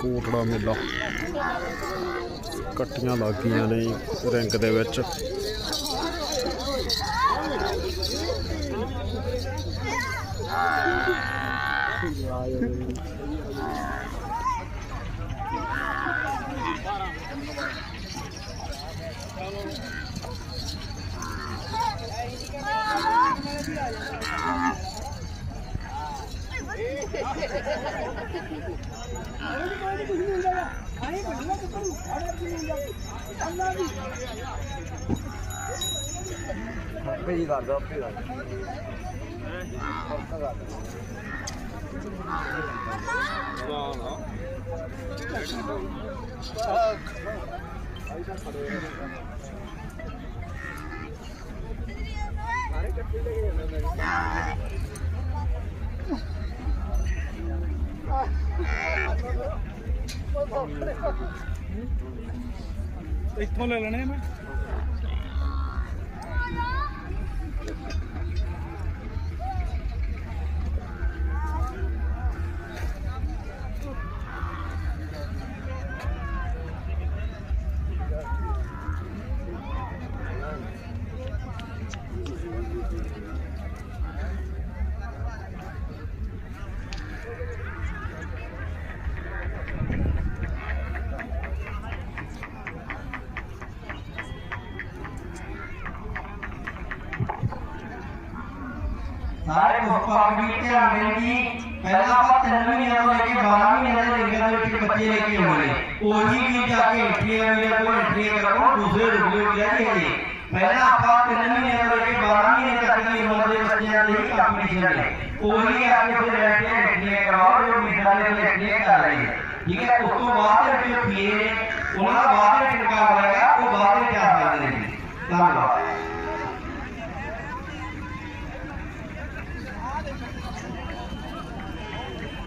ਕੋਟੜਾ ਮੇਲਾ। ਕੱਟੀਆਂ ਲੱਗੀਆਂ ਨੇ ਰਿੰਗ ਦੇ ਵਿੱਚ। ਭੇਜੀ ਕਰ ਦੋ ਆਪੇ ਕਰ ਇੱਥੋਂ ਲੈ ਲੈਣੇ ਮੈਂ ਸਾਰੇ ਇੱਥੋਂ ਲੈ ਲੈਣੇ ਮੈਂ? भारत के कमेटी अंग्रेज़ी पहला बात तो तनवी नाम लेके बारहवीं नज़र लेकर जो के तो बच्चे लेके होने ओजी की जाके एंट्री मेरा को एंट्री करो दूसरे रुपये क्या जाती है पहला बात तनवी नाम लेके बारहवीं बच्चे है ओजी आगे फिर में एंट्री कर है ठीक है, उसको बाद में जो पीए उनका बाद में टिका होगा, वो बाद में क्या फ़ायदा देंगे? धन्यवाद।